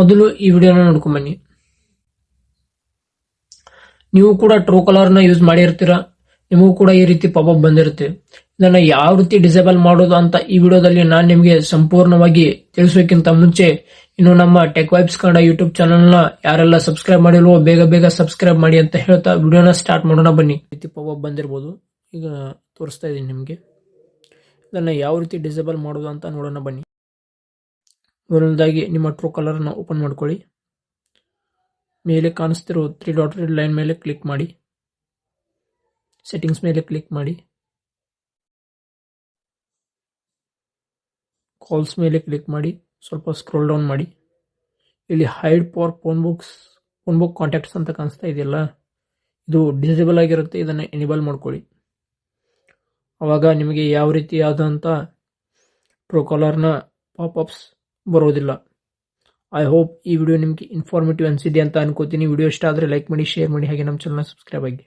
ಮೊದಲು ಈ ವಿಡಿಯೋನ ನೋಡ್ಕೊಂಡ್ ಬನ್ನಿ. ನೀವು ಕೂಡ ಟ್ರೂ ಕಲರ್ನ ಯೂಸ್ ಮಾಡಿರ್ತೀರಾ? ನಿಮಗೂ ಕೂಡ ಈ ರೀತಿ ಪಾಪಪ್ ಬಂದಿರುತ್ತೆ. ಇದನ್ನ ಯಾವ ರೀತಿ ಡಿಸೇಬಲ್ ಮಾಡೋದು ಅಂತ ಈ ವಿಡಿಯೋದಲ್ಲಿ ನಾನು ನಿಮಗೆ ಸಂಪೂರ್ಣವಾಗಿ ತಿಳಿಸೋಕ್ಕಿಂತ ಮುಂಚೆ, ಇನ್ನು ನಮ್ಮ ಟೆಕ್ ವೈಬ್ಸ್ ಕನ್ನಡ ಯೂಟ್ಯೂಬ್ ಚಾನಲ್ನ ಯಾರೆಲ್ಲ ಸಬ್ಸ್ಕ್ರೈಬ್ ಮಾಡಿಲ್ವೋ, ಬೇಗ ಬೇಗ ಸಬ್ಸ್ಕ್ರೈಬ್ ಮಾಡಿ ಅಂತ ಹೇಳ್ತಾ ವಿಡಿಯೋನ ಸ್ಟಾರ್ಟ್ ಮಾಡೋಣ ಬನ್ನಿ. ಈ ರೀತಿ ಪಾಪಪ್ ಬಂದಿರಬಹುದು ಈಗ ತೋರಿಸ್ತಾ ಇದ್ದೀನಿ ನಿಮಗೆ. ಇದನ್ನು ಯಾವ ರೀತಿ ಡಿಸೇಬಲ್ ಮಾಡೋದು ಅಂತ ನೋಡೋಣ ಬನ್ನಿ. ಮೊದಲನೇದಾಗಿ ನಿಮ್ಮ ಟ್ರೂ ಕಲರ್ ಅನ್ನು ಓಪನ್ ಮಾಡ್ಕೊಳ್ಳಿ. ಮೇಲೆ ಕಾಣಿಸ್ತಿರೋ ತ್ರೀ ಡಾಟ್ ರೆಡ್ ಲೈನ್ ಮೇಲೆ ಕ್ಲಿಕ್ ಮಾಡಿ. ಸೆಟ್ಟಿಂಗ್ಸ್ ಮೇಲೆ ಕ್ಲಿಕ್ ಮಾಡಿ. ಕಾಲ್ಸ್ ಮೇಲೆ ಕ್ಲಿಕ್ ಮಾಡಿ. ಸ್ವಲ್ಪ ಸ್ಕ್ರೋಲ್ ಡೌನ್ ಮಾಡಿ. ಇಲ್ಲಿ hide for phone books phone book contacts ಅಂತ ಕಾಣಿಸ್ತಾ ಇದೆಯಲ್ಲ? ಇದು ಡಿಸೇಬಲ್ ಆಗಿರುತ್ತೆ, ಇದನ್ನು ಎನೇಬಲ್ ಮಾಡ್ಕೊಳ್ಳಿ. ಆವಾಗ ನಿಮಗೆ ಯಾವ ರೀತಿಯಾದಂಥ ಪಾಪ್ ಪಾಪಪ್ಸ್ ಬರೋದಿಲ್ಲ. ಐ ಹೋಪ್ ಈ ವಿಡಿಯೋ ನಿಮಗೆ ಇನ್ಫಾರ್ಮೇಟಿವ್ ಅನಿಸಿದೆ ಅಂತ ಅನ್ಕೋತೀನಿ. ವಿಡಿಯೋ ಇಷ್ಟ ಆದರೆ ಲೈಕ್ ಮಾಡಿ ಶೇರ್ ಮಾಡಿ, ಹಾಗೆ ನಮ್ಮ ಚಾನಲ್ ಸಬ್ಸ್ಕ್ರೈಬ್ ಆಗಿ.